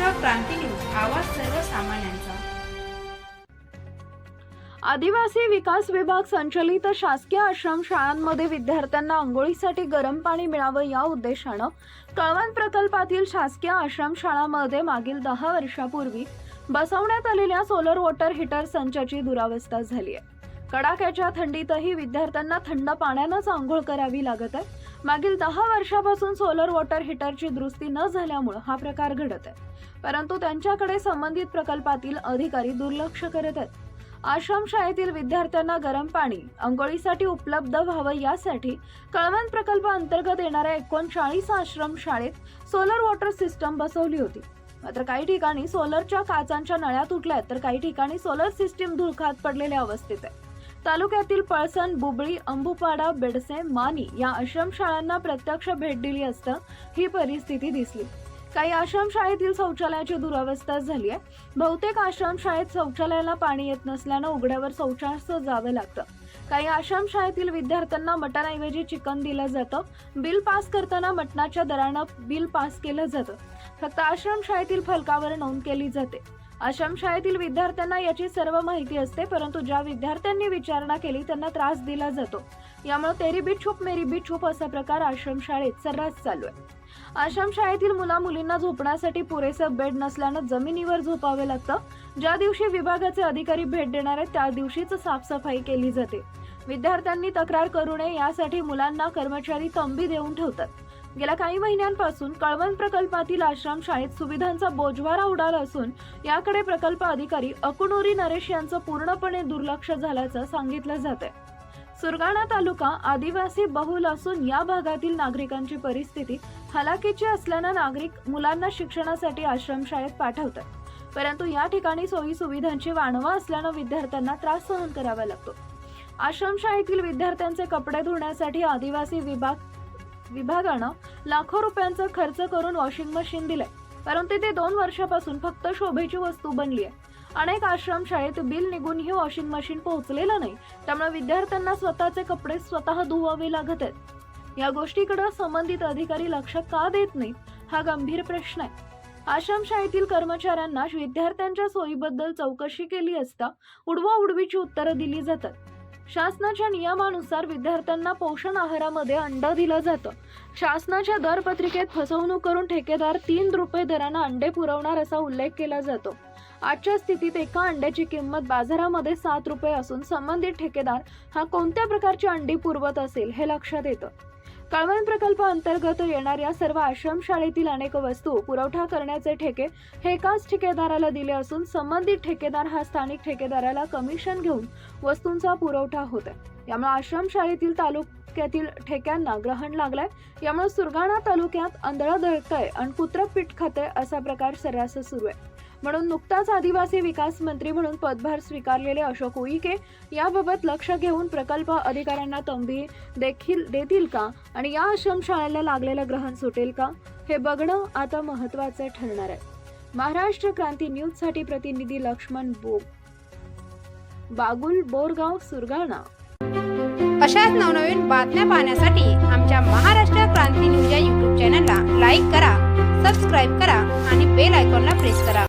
Maharashtra Kranti news आवाज सर्वसामान्यांचा. आदिवासी विकास विभाग संचलित शासकीय आश्रम शाळांमध्ये विद्यार्थ्यांना आंघोळीसाठी गरम पाणी मिळावं या उद्देशानं कळवण प्रकल्पातील शासकीय आश्रम शाळांमध्ये मागील दहा वर्षापूर्वी बसवण्यात आलेल्या सोलर वॉटर हीटर संचाची दुरावस्था झाली आहे. कडाक्याच्या थंडीतही विद्यार्थ्यांना थंड पाण्यानंच आंघोळ करावी लागत आहे. मागील दहा वर्षापासून सोलर वॉटर हीटरची दुरुस्ती न झाल्यामुळं हा प्रकार घडत आहे. परंतु त्यांच्याकडे संबंधित प्रकल्पातील अधिकारी दुर्लक्ष करत आहेत. आश्रम शाळेतील विद्यार्थ्यांना गरम पाणी अंघोळीसाठी उपलब्ध व्हावं यासाठी कळवण प्रकल्प अंतर्गत येणाऱ्या एकोणचाळीस आश्रम शाळेत सोलर वॉटर सिस्टम बसवली होती. मात्र काही ठिकाणी सोलरच्या काचांच्या नळ्या तुटल्यात तर काही ठिकाणी सोलर सिस्टीम धुळखात पडलेल्या अवस्थेत आहे. तालुक्यातील पळसण बुबळी अंबुपाडा बेडसे मानी या आश्रम शाळांना प्रत्यक्ष भेट दिली असता ही परिस्थिती दिसली. काही आश्रमशाळेतील शौचालयाची दुरावस्था झाली आहे. बहुतेक आश्रमशाळेत शौचालयाला पाणी येत नसल्यानं उघड्यावर शौचास जावं लागतं. काही आश्रमशाळेतील विद्यार्थ्यांना मटणाऐवजी चिकन दिलं जातं. बिल पास करताना मटणाच्या दरानं बिल पास केलं जातं. फक्त आश्रमशाळेतील फलकावर नोंद केली जाते. आश्रमशाळेतील विद्यार्थ्यांना याची सर्व माहिती असते परंतु ज्या विद्यार्थ्यांनी विचारणा केली त्यांना त्रास दिला जातो. यामुळे तेरी बी छुप मेरी बी छुप असा प्रकार आश्रमशाळेत सर्रास चालू आहे. आश्रमशाळेतील मुला मुलींना झोपण्यासाठी पुरेसं बेड नसल्यानं जमिनीवर झोपावे लागतं. ज्या दिवशी विभागाचे अधिकारी भेट देणार आहेत त्या दिवशीच साफसफाई केली जाते. विद्यार्थ्यांनी तक्रार करू नये यासाठी मुलांना कर्मचारी तंबी देऊन ठेवतात. गेल्या काही महिन्यांपासून कळवण प्रकल्पातील आश्रम शाळेत सुविधांचा बोजवारा उडाला असून याकडे प्रकल्प अधिकारी अकुनोरी नरेश यांचं पूर्णपणे दुर्लक्ष झाल्याचं सांगितलं जात आहे सुरगाणा तालुका आदिवासी बहुल असून या भागातील नागरिकांची परिस्थिती हलाखीची असल्यानं नागरिक मुलांना शिक्षणासाठी आश्रमशाळेत पाठवतात. परंतु या ठिकाणी सोयी सुविधांची वाणवा असल्यानं विद्यार्थ्यांना त्रास सहन करावा लागतो. आश्रमशाळेतील विद्यार्थ्यांचे कपडे धुण्यासाठी आदिवासी विभाग विभागानं लाखो रुपयांचा खर्च करून वॉशिंग मशीन दिलंय. परंतु ते दोन वर्षापासून फक्त शोभेची वस्तू बनली आहे अनेक आश्रमशाळेत बिल निघूनही वॉशिंग मशीन पोहोचलेलं नाही. त्यामुळे विद्यार्थ्यांना स्वतःचे कपडे स्वतः धुवावे लागत आहेत. या गोष्टीकडे संबंधित अधिकारी लक्ष का देत नाहीत हा गंभीर प्रश्न आहे. आश्रमशाळेतील कर्मचाऱ्यांना विद्यार्थ्यांच्या सोयीबद्दल चौकशी केली असता उडवा उडवीची उत्तरं दिली जातात. शासनाच्या नियमानुसार विद्यार्थ्यांना पोषण आहारामध्ये अंड दिलं जातं. शासनाच्या दरपत्रिकेत फसवणूक करून ठेकेदार तीन रुपये दरानं अंडे पुरवणार असा उल्लेख केला जातो. आजच्या स्थितीत एका अंड्याची किंमत बाजारामध्ये सात रुपये असून संबंधित ठेकेदार हा कोणत्या प्रकारची अंडी पुरवत असेल हे लक्षात येतं. कळवण प्रकल्प अंतर्गत येणाऱ्या सर्व आश्रमशाळेतील अनेक वस्तू पुरवठा करण्याचे ठेके हे एकाच ठेकेदाराला दिले असून संबंधित ठेकेदार हा स्थानिक ठेकेदाराला कमिशन घेऊन वस्तूंचा पुरवठा होत आहे यामुळे आश्रमशाळेतील तालुक्यातील ठेक्यांना ग्रहण लागलाय. यामुळे सुरगाणा तालुक्यात आंधळं दळतंय आणि कुत्रपीठ खातंय असा प्रकार सर्रास सुरू आहे. म्हणून नुकताच आदिवासी विकास मंत्री म्हणून पदभार स्वीकारलेले अशोक उईके याबाबत लक्ष घेऊन प्रकल्प अधिकाऱ्यांना तंबी देखील देतील का? आणि या आश्रमशाळेला लागलेलं ग्रहण सुटेल का? हे बघणं आता महत्वाचं ठरणार आहे. महाराष्ट्र क्रांती न्यूजसाठी प्रतिनिधी लक्ष्मण बोग बागुल बोरगाव सुरगाणा. अशाच नवनवीन बातम्या पाहण्यासाठी आमच्या महाराष्ट्र क्रांती न्यूज या यूट्यूब चॅनलला लाईक करा सबस्क्राईब करा आणि बेल आयकॉनला प्रेस करा.